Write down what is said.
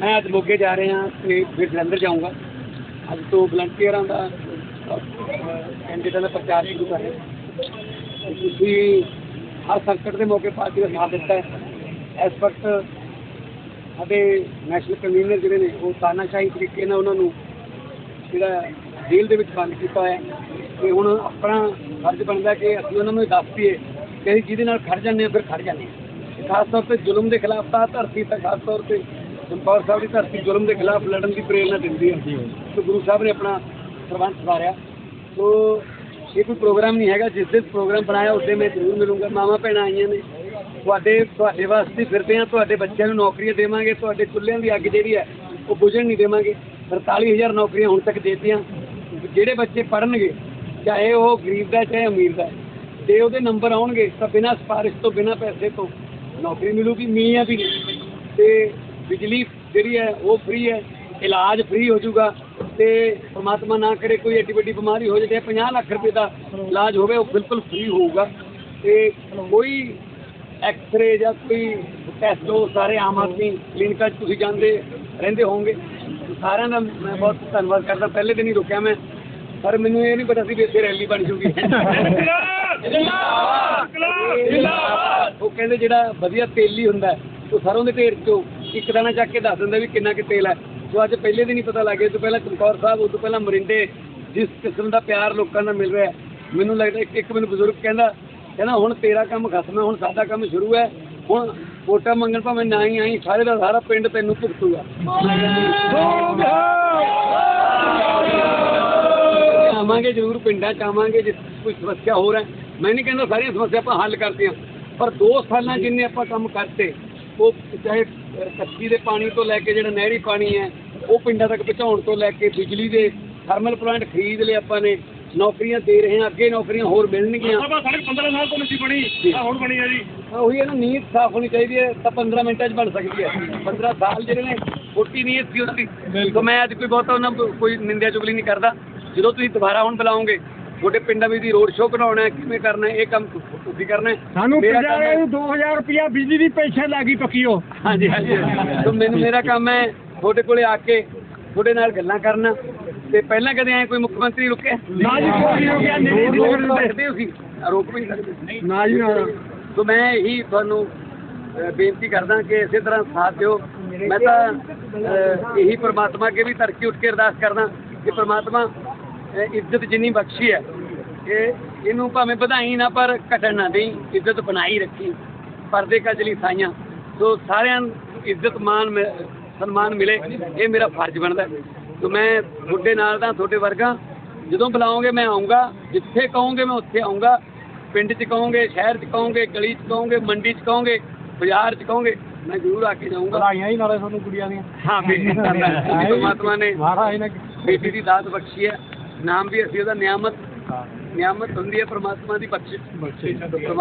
ਮੈਂ ਅੱਜ ਮੋਗੇ ਜਾ ਰਿਹਾ ਹਾਂ ਤੇ ਫਿਰ ਜਲੰਧਰ ਜਾਊਂਗਾ। ਅੱਜ ਤੋਂ ਵਲੰਟੀਅਰਾਂ ਦਾ ਕੈਂਡੀਡੇਟਾਂ ਦਾ ਪ੍ਰਚਾਰ ਸ਼ੁਰੂ ਕਰ ਰਹੇ ਤੁਸੀਂ ਹਰ ਸੰਕਟ ਦੇ ਮੌਕੇ ਪਾਰਟੀ ਦਾ ਸਾਥ ਦਿੱਤਾ ਹੈ। ਇਸ ਵਕਤ ਸਾਡੇ ਨੈਸ਼ਨਲ ਕਨਵੀਨਰ ਜਿਹੜੇ ਨੇ, ਉਹ ਤਾਨਾਸ਼ਾਹੀ ਤਰੀਕੇ ਨਾਲ ਉਹਨਾਂ ਨੂੰ ਜਿਹੜਾ ਜੇਲ੍ਹ ਦੇ ਵਿੱਚ ਬੰਦ ਕੀਤਾ ਹੋਇਆ ਹੈ। ਤੇ ਹੁਣ ਆਪਣਾ ਫਰਜ਼ ਬਣਦਾ ਕਿ ਅਸੀਂ ਉਹਨਾਂ ਨੂੰ ਇਹ ਦੱਸ ਦਈਏ ਕਿ ਅਸੀਂ ਜਿਹਦੇ ਨਾਲ ਖੜ ਜਾਂਦੇ ਹਾਂ, ਫਿਰ ਖੜ ਜਾਂਦੇ ਹਾਂ। ਖਾਸ ਤੌਰ ਤੇ ਜ਼ੁਲਮ ਦੇ ਖਿਲਾਫ ਤਾਂ ਧਰਤੀ ਤਾਂ ਖਾਸ ਤੌਰ ਤੇ ਚਮਕੌਰ ਸਾਹਿਬ ਦੀ ਧਰਤੀ ਜ਼ੁਲਮ ਦੇ ਖਿਲਾਫ ਲੜਨ ਦੀ ਪ੍ਰੇਰਣਾ ਦਿੰਦੀ ਹੈ। ਤੇ ਗੁਰੂ ਸਾਹਿਬ ਨੇ ਆਪਣਾ ਸਰਬੰਸ ਸਵਾਰਿਆ। ਸੋ ਇਹ ਕੋਈ ਪ੍ਰੋਗਰਾਮ ਨਹੀਂ ਹੈਗਾ। ਜਿਸ ਦਿਨ ਪ੍ਰੋਗਰਾਮ ਬਣਾਇਆ ਉਸ ਦਿਨ ਮੈਂ ਜ਼ਰੂਰ ਮਿਲੂੰਗਾ। ਮਾਵਾਂ ਭੈਣਾਂ ਆਈਆਂ ਨੇ। ਤੁਹਾਡੇ ਤੁਹਾਡੇ ਵਾਸਤੇ ਫਿਰਦੇ ਆ ਤੁਹਾਡੇ ਬੱਚਿਆਂ ਨੂੰ ਨੌਕਰੀਆਂ ਦੇਵਾਂਗੇ। ਤੁਹਾਡੇ ਚੁੱਲ੍ਹਿਆਂ ਦੀ ਅੱਗ ਜਿਹੜੀ ਹੈ ਉਹ ਬੁਝਣ ਨਹੀਂ ਦੇਵਾਂਗੇ। 43000 ਨੌਕਰੀਆਂ ਹੁਣ ਤੱਕ ਦੇਤੀਆਂ। ਜਿਹੜੇ ਬੱਚੇ ਪੜਨਗੇ ਚਾਹੇ ਉਹ ਗਰੀਬ ਦਾ ਚਾਹੇ ਅਮੀਰ ਦਾ ਤੇ ਉਹਦੇ ਨੰਬਰ ਆਉਣਗੇ ਤਾਂ ਬਿਨਾਂ ਸਿਫਾਰਿਸ਼ ਤੋਂ ਬਿਨਾਂ ਪੈਸੇ ਤੋਂ ਨੌਕਰੀ ਮਿਲੂਗੀ। ਮਿਲੀਆਂ ਵੀ ਤੇ ਬਿਜਲੀ ਜਿਹੜੀ ਹੈ ਉਹ ਫ੍ਰੀ ਹੈ ਇਲਾਜ ਫ੍ਰੀ ਹੋ ਜਾਊਗਾ ਤੇ ਪ੍ਰਮਾਤਮਾ ਨਾ ਕਰੇ ਕੋਈ ਐਡੀ ਵੱਡੀ ਬਿਮਾਰੀ ਹੋ ਜਾਏ 50 ਲੱਖ ਰੁਪਏ ਦਾ ਇਲਾਜ ਹੋਵੇ ਉਹ ਬਿਲਕੁਲ ਫ੍ਰੀ ਹੋਊਗਾ। ਤੇ ਕੋਈ ਐਕਸ-ਰੇ ਜਾਂ ਕੋਈ ਟੈਸਟ ਉਹ ਸਾਰੇ ਆਮ ਆਦਮੀ ਕਲੀਨਿਕਾਂ 'ਚ ਤੁਸੀਂ ਜਾਂਦੇ ਰਹਿੰਦੇ ਹੋਵੋਗੇ। ਸਾਰਿਆਂ ਦਾ ਮੈਂ ਬਹੁਤ ਧੰਨਵਾਦ ਕਰਦਾ। ਪਹਿਲੇ ਦਿਨ ਹੀ ਰੁਕਿਆ ਮੈਂ ਪਰ ਮੈਨੂੰ ਇਹ ਨਹੀਂ ਪਤਾ ਸੀ ਵੀ ਇੱਥੇ ਰੈਲੀ ਬਣ ਜੂਗੀ ਉਹ ਕਹਿੰਦੇ ਜਿਹੜਾ ਵਧੀਆ ਤੇਲੀ ਹੁੰਦਾ ਉਹ ਸਰੋਂ ਦੇ ਢੇਰ ਚੋਂ ਇੱਕ ਦਾਣਾ ਚੱਕ ਕੇ ਦੱਸ ਦਿੰਦਾ ਵੀ ਕਿੰਨਾ ਕਿ ਤੇਲ ਹੈ। ਸੋ ਅੱਜ ਪਹਿਲੇ ਦਿਨ ਹੀ ਪਤਾ ਲੱਗ ਗਿਆ ਤੋਂ ਪਹਿਲਾਂ ਚਮਕੌਰ ਸਾਹਿਬ ਉਸ ਤੋਂ ਪਹਿਲਾਂ ਮਰਿੰਡੇ, ਜਿਸ ਕਿਸਮ ਦਾ ਪਿਆਰ ਲੋਕਾਂ ਨਾਲ ਮਿਲ ਰਿਹਾ ਮੈਨੂੰ ਲੱਗਦਾ ਇੱਕ ਇੱਕ ਮੈਨੂੰ ਬਜ਼ੁਰਗ ਕਹਿੰਦਾ ਕਹਿੰਦਾ ਹੁਣ ਤੇਰਾ ਕੰਮ ਖਤਮ ਹੈ, ਹੁਣ ਸਾਡਾ ਕੰਮ ਸ਼ੁਰੂ ਹੈ, ਹੁਣ ਵੋਟਾਂ ਮੰਗਣ ਭਾਵੇਂ ਨਾ ਹੀ ਆਈ, ਸਾਰੇ ਦਾ ਸਾਰਾ ਪਿੰਡ ਤੈਨੂੰ ਭੁਗਤੂਗਾ। ਆਵਾਂਗੇ ਜ਼ਰੂਰ ਪਿੰਡਾਂ ਚ ਆਵਾਂਗੇ ਜੇ ਕੋਈ ਸਮੱਸਿਆ ਹੋਰ ਹੈ। ਮੈਂ ਨਹੀਂ ਕਹਿੰਦਾ ਸਾਰੀਆਂ ਸਮੱਸਿਆ ਆਪਾਂ ਹੱਲ ਕਰਦੇ ਪਰ ਦੋ ਸਾਲਾਂ ਜਿੰਨੇ ਆਪਾਂ ਕੰਮ ਕਰਤੇ, ਉਹ ਚਾਹੇ ਕੱਚੀ ਦੇ ਪਾਣੀ ਤੋਂ ਲੈ ਕੇ ਜਿਹੜਾ ਨਹਿਰੀ ਪਾਣੀ ਹੈ ਉਹ ਪਿੰਡਾਂ ਤੱਕ ਪਹੁੰਚਾਉਣ ਤੋਂ ਲੈ ਕੇ ਬਿਜਲੀ ਦੇ ਥਰਮਲ ਪਲਾਂਟ ਖਰੀਦ ਲਏ ਆਪਾਂ ਨੇ ਨੌਕਰੀਆਂ ਦੇ ਰਹੇ ਹਾਂ ਅੱਗੇ ਨੌਕਰੀਆਂ ਹੋਰ ਮਿਲਣਗੀਆਂ। ਸਭਾ ਸਾਡੇ 15 ਸਾਲ ਤੋਂ ਨਹੀਂ ਬਣੀ ਆਹ ਹੁਣ ਬਣੀ ਹੈ ਜੀ। ਉਹੀ ਹੈ ਨਾ ਨੀਤ ਸਾਫ਼ ਹੋਣੀ ਚਾਹੀਦੀ ਹੈ ਤਾਂ 15 ਮਿੰਟਾਂ 'ਚ ਬਣ ਸਕਦੀ ਹੈ। 15 ਸਾਲ ਜਿਹੜੇ ਨੇ ਛੋਟੀ ਨੀਤ ਸੀ ਉਹਨਾਂ ਦੀ ਤਾਂ ਮੈਂ ਅੱਜ ਕੋਈ ਬਹੁਤਾ ਉਹਨਾਂ ਕੋਈ ਨਿੰਦਿਆ ਚੁਗਲੀ ਨਹੀਂ ਕਰਦਾ। ਜਦੋਂ ਤੁਸੀਂ ਦੁਬਾਰਾ ਹੁਣ ਬੁਲਾਓਗੇ ਤੁਹਾਡੇ ਪਿੰਡਾਂ ਵਿੱਚ ਦੀ ਰੋਡ ਸ਼ੋਅ ਕਰਾਉਣਾ ਹੈ ਕਿਵੇਂ ਕਰਨਾ ਹੈ ਇਹ ਕੰਮ ਤੁਸੀਂ ਕਰਨਾ ਹੈ? ਸਾਨੂੰ ਮੇਰਾ ਕੰਮ ਪੰਜਾਹ ਹੈ- ਨੂੰ 2000 ਰੁਪਇਆ ਬਿਜਲੀ ਦੀ ਪੈਨਸ਼ਨ ਲੱਗੀ ਪੱਕੀ ਉਹ। ਹਾਂਜੀ ਹਾਂਜੀ। ਤਾਂ ਮੈਨੂੰ ਮੇਰਾ ਕੰਮ ਹੈ ਤੁਹਾਡੇ ਕੋਲੇ ਆ ਕੇ ਤੁਹਾਡੇ ਨਾਲ ਗੱਲਾਂ ਕਰਨਾ। ਤੇ ਪਹਿਲਾਂ ਕਦੇ ਐ ਕੋਈ ਮੁੱਖ ਮੰਤਰੀ ਰੁਕਿਆ? ਨਾ ਜੀ, ਕੋਈ ਨਹੀਂ ਰੁਕਿਆ, ਨਹੀਂ ਜੀ, ਰੋਕ ਤਾਂ। ਸਕਦੇ ਹੋ ਰੋਕ ਵੀ ਨਹੀਂ ਸਕਦੇ। ਨਾ ਜੀ ਨਾ। ਸੋ ਮੈਂ ਇਹੀ ਤੁਹਾਨੂੰ ਅਹ, ਬੇਨਤੀ ਕਰਦਾ ਕਿ ਇਸੇ ਤਰ੍ਹਾਂ ਸਾਥ ਦਿਓ। ਮੈਂ ਤਾਂ ਅਹ, ਇਹੀ ਪ੍ਰਮਾਤਮਾ ਅੱਗੇ ਵੀ ਧਰਤੀ ਉੱਠ ਕੇ ਅਰਦਾਸ ਕਰਦਾ ਕਿ ਪ੍ਰਮਾਤਮਾ ਇੱਜ਼ਤ ਜਿੰਨੀ ਬਖਸ਼ੀ ਹੈ ਇਹ ਇਹਨੂੰ ਭਾਵੇਂ ਵਧਾਈ ਨਾ ਪਰ ਘਟਣ ਨਾ ਦੇਈ ਇੱਜ਼ਤ ਬਣਾਈ ਰੱਖੀ। ਪਰਦੇ ਕਜਲੀ ਸਾਈਆਂ। ਸੋ ਸਾਰਿਆਂ ਨੂੰ ਇੱਜ਼ਤ ਮਾਨ ਸਨਮਾਨ ਮਿਲੇ। ਇਹ ਮੇਰਾ ਫਰਜ਼ ਬਣਦਾ। ਸੋ ਮੈਂ ਤੁਹਾਡੇ ਨਾਲ ਦਾ ਤੁਹਾਡੇ ਵਰਗਾ। ਜਦੋਂ ਬੁਲਾਓਗੇ ਮੈਂ ਆਉਂਗਾ ਜਿੱਥੇ ਕਹੋਗੇ ਮੈਂ ਉੱਥੇ ਆਉਂਗਾ ਪਿੰਡ 'ਚ ਕਹੋਗੇ ਸ਼ਹਿਰ 'ਚ ਕਹੋਗੇ ਗਲੀ 'ਚ ਕਹੋਗੇ ਮੰਡੀ 'ਚ ਕਹੋਗੇ ਬਾਜ਼ਾਰ 'ਚ ਕਹੋਗੇ ਮੈਂ ਜ਼ਰੂਰ ਆ ਕੇ ਜਾਊਂਗਾ। ਵਧਾਈਆਂ ਹੀ ਨਾਲੇ ਤੁਹਾਨੂੰ ਕੁੜੀਆਂ ਦੀਆਂ। ਹਾਂ ਬੇਟੀ ਪਰਮਾਤਮਾ ਨੇ ਮਹਾਰਾਜ ਨੇ ਬੇਟੀ ਦੀ ਦਾਤ ਬਖਸ਼ੀ ਹੈ। ਨਾਮ ਵੀ ਅਸੀਂ ਉਹਦਾ ਨਿਆਮਤ ਨਿਆਮਤ ਹੁੰਦੀ ਹੈ ਪਰਮਾਤਮਾ ਦੀ ਬਖਸ਼ਿਸ਼।